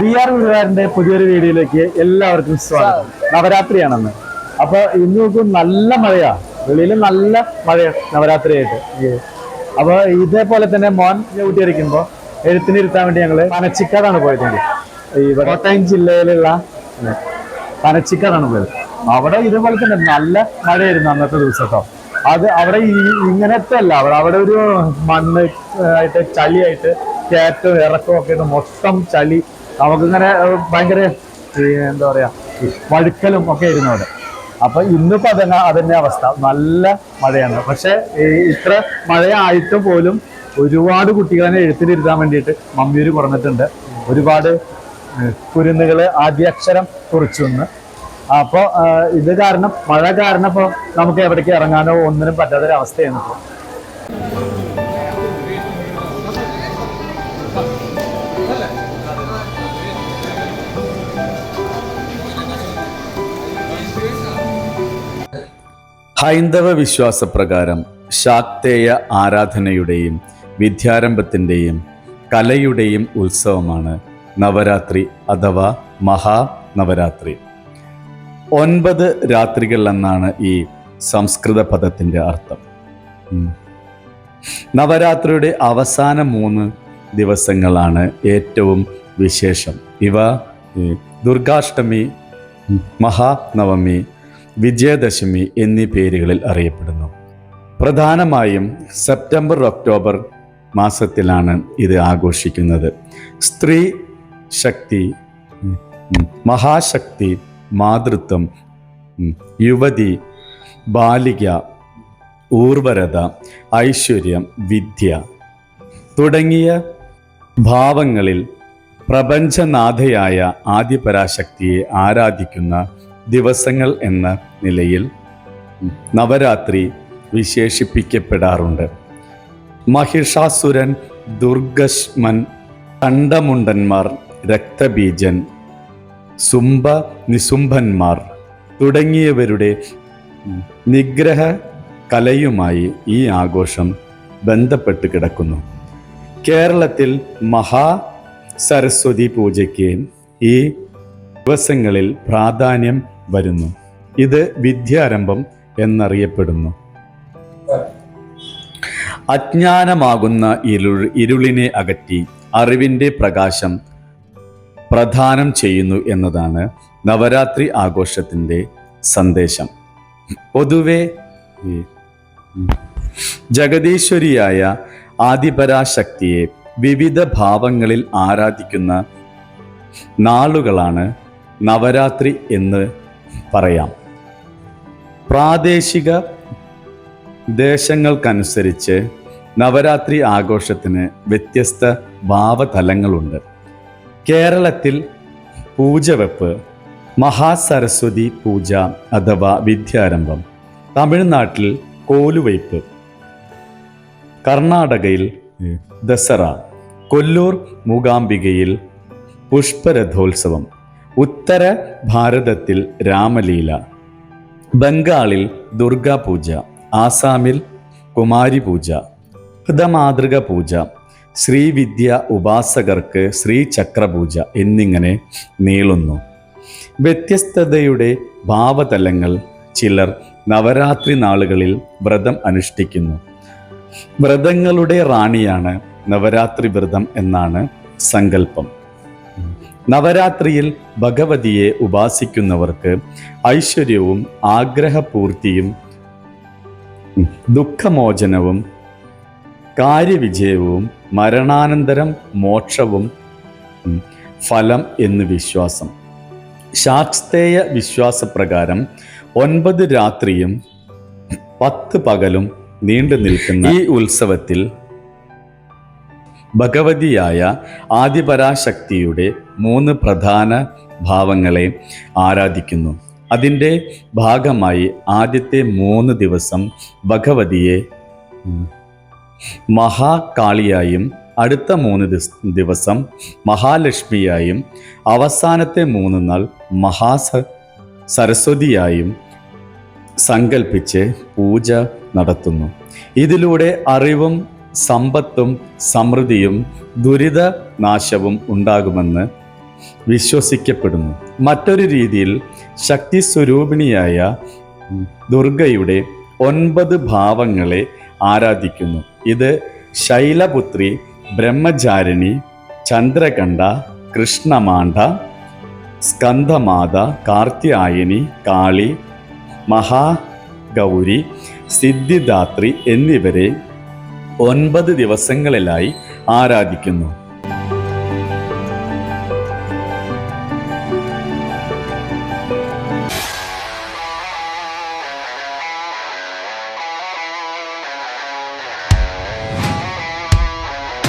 B R വീടുകാരന്റെ പുതിയൊരു വീഡിയോയിലേക്ക് എല്ലാവർക്കും സ്വാഗതം. നവരാത്രിയാണെന്ന്. അപ്പൊ ഇന്ന് നോക്കും നല്ല മഴയാ. വെളിയിൽ നല്ല മഴയാ നവരാത്രിയായിട്ട്. അപ്പൊ ഇതേപോലെ തന്നെ മോൻ കൂട്ടിയിരിക്കുമ്പോ എഴുത്തിനിരുത്താൻ വേണ്ടി ഞങ്ങൾ പനച്ചിക്കാടാണ് പോയത്. ഈ കോട്ടയം ജില്ലയിലുള്ള പനച്ചിക്കാടാണ് പോയത്. അവിടെ ഇതേപോലെ തന്നെ നല്ല മഴയായിരുന്നു അന്നത്തെ ദിവസത്തോ. അത് അവിടെ ഈ ഇങ്ങനത്തെ അല്ല അവിടെ അവിടെ ഒരു മണ്ണ് ആയിട്ട് ചളിയായിട്ട് കയറ്റവും ഇറക്കവും ഒക്കെ ആയിട്ട് മൊത്തം ചളി നമുക്കിങ്ങനെ ഭയങ്കര എന്താ പറയാ വഴുക്കലും ഒക്കെ ആയിരുന്നു അവിടെ. അപ്പൊ ഇന്നിപ്പോ അതന്നെ അതന്നെ അവസ്ഥ. നല്ല മഴയാണ്. പക്ഷെ ഇത്ര മഴയായിട്ട് പോലും ഒരുപാട് കുട്ടികളെ എഴുത്തിലിരുത്താൻ വേണ്ടിയിട്ട് മമ്മിയൂര് പറഞ്ഞിട്ടുണ്ട്. ഒരുപാട് കുരുന്നുകൾ ആദ്യാക്ഷരം കുറിച്ചു എന്ന് അപ്പോൾ ഇത് കാരണം മഴ കാരണം ഇപ്പൊ നമുക്ക് എവിടേക്ക് ഇറങ്ങാനോ ഒന്നിനും പറ്റാത്തൊരവസ്ഥയാണ് ഇപ്പൊ. ഹൈന്ദവ വിശ്വാസപ്രകാരം ശാക്തേയ ആരാധനയുടെയും വിദ്യാരംഭത്തിന്റെയും കലയുടെയും ഉത്സവമാണ് നവരാത്രി അഥവാ മഹാനവരാത്രി. ഒൻപത് രാത്രികൾ എന്നാണ് ഈ സംസ്കൃത പദത്തിന്റെ അർത്ഥം. നവരാത്രിയുടെ അവസാന മൂന്ന് ദിവസങ്ങളാണ് ഏറ്റവും വിശേഷം. ഇവ ദുർഗാഷ്ടമി മഹാനവമി വിജയദശമി എന്നീ പേരുകളിൽ അറിയപ്പെടുന്നു. പ്രധാനമായും സെപ്റ്റംബർ ഒക്ടോബർ മാസത്തിലാണ് ഇത് ആഘോഷിക്കുന്നത്. സ്ത്രീ ശക്തി മഹാശക്തി മാതൃത്വം യുവതി ബാലിക ഊർവരത ഐശ്വര്യം വിദ്യ തുടങ്ങിയ ഭാവങ്ങളിൽ പ്രപഞ്ചനാഥയായ ആദിപരാശക്തിയെ ആരാധിക്കുന്ന ദിവസങ്ങൾ എന്ന നിലയിൽ നവരാത്രി വിശേഷിപ്പിക്കപ്പെടാറുണ്ട്. മഹിഷാസുരൻ ദുർഗശ്മൻ കണ്ടമുണ്ടന്മാർ രക്തബീജൻ സുംബ നിസുംഭന്മാർ തുടങ്ങിയവരുടെ നിഗ്രഹ കലയുമായി ഈ ആഘോഷം ബന്ധപ്പെട്ട് കിടക്കുന്നു. കേരളത്തിൽ മഹാ സരസ്വതി പൂജയ്ക്ക് ഈ ദിവസങ്ങളിൽ പ്രാധാന്യം വരുന്നു. ഇത് വിദ്യാരംഭം എന്നറിയപ്പെടുന്നു. അജ്ഞാനമാകുന്ന ഇരുൾ ഇരുളിനെ അകറ്റി അറിവിന്റെ പ്രകാശം പ്രധാനം ചെയ്യുന്നു എന്നതാണ് നവരാത്രി ആഘോഷത്തിന്റെ സന്ദേശം. പൊതുവെ ജഗതീശ്വരിയായ ആദിപരാശക്തിയെ വിവിധ ഭാവങ്ങളിൽ ആരാധിക്കുന്ന നാളുകളാണ് നവരാത്രി എന്ന് പറയാം. പ്രാദേശിക ദേശങ്ങൾക്കനുസരിച്ച് നവരാത്രി ആഘോഷത്തിന് വ്യത്യസ്ത ഭാവതലങ്ങളുണ്ട്. കേരളത്തിൽ പൂജവെപ്പ് മഹാസരസ്വതി പൂജ അഥവാ വിദ്യാരംഭം തമിഴ്നാട്ടിൽ കോലുവയ്പ് കർണാടകയിൽ ദസറ കൊല്ലൂർ മൂകാംബികയിൽ പുഷ്പരഥോത്സവം ഉത്തര ഭാരതത്തിൽ രാമലീല ബംഗാളിൽ ദുർഗാപൂജ ആസാമിൽ കുമാരി പൂജ ഹൃതമാതൃക പൂജ ശ്രീവിദ്യ ഉപാസകർക്ക് ശ്രീചക്രപൂജ എന്നിങ്ങനെ നീളുന്നു. വ്യത്യസ്തതയുടെ ഭാവതലങ്ങൾ ചിലർ നവരാത്രി നാളുകളിൽ വ്രതം അനുഷ്ഠിക്കുന്നു. വ്രതങ്ങളുടെ റാണിയാണ് നവരാത്രി വ്രതം എന്നാണ് സങ്കല്പം. നവരാത്രിയിൽ ഭഗവതിയെ ഉപാസിക്കുന്നവർക്ക് ഐശ്വര്യവും ആഗ്രഹപൂർത്തിയും ദുഃഖമോചനവും കാര്യവിജയവും മരണാനന്തരം മോക്ഷവും ഫലം എന്ന് വിശ്വാസം. ശാസ്ത്രേയ വിശ്വാസപ്രകാരം ഒൻപത് രാത്രിയും പത്ത് പകലും നീണ്ടു നിൽക്കുന്ന ഈ ഉത്സവത്തിൽ ഭഗവതിയായ ആദിപരാശക്തിയുടെ മൂന്ന് പ്രധാന ഭാവങ്ങളെ ആരാധിക്കുന്നു. അതിന്റെ ഭാഗമായി ആദ്യത്തെ മൂന്ന് ദിവസം ഭഗവതിയെ മഹാകാളിയായും അടുത്ത മൂന്ന് ദിവസം മഹാലക്ഷ്മിയായും അവസാനത്തെ മൂന്ന് നാൾ മഹാസ സരസ്വതിയായും സങ്കൽപ്പിച്ച് പൂജ നടത്തുന്നു. ഇതിലൂടെ അറിവും സമ്പത്തും സമൃദ്ധിയും ദുരിത നാശവും ഉണ്ടാകുമെന്ന് വിശ്വസിക്കപ്പെടുന്നു. മറ്റൊരു രീതിയിൽ ശക്തി സ്വരൂപിണിയായ ദുർഗയുടെ ഒൻപത് ഭാവങ്ങളെ ആരാധിക്കുന്നു. ഇത് ശൈലപുത്രി ബ്രഹ്മചാരിണി ചന്ദ്രകണ്ഠ കൃഷ്ണമാണ്ഡ സ്കന്ധമാത കാർത്യായനി കാളി മഹാഗൗരി സിദ്ധിദാത്രി എന്നിവരെ ഒൻപത് ദിവസങ്ങളിലായി ആരാധിക്കുന്നു.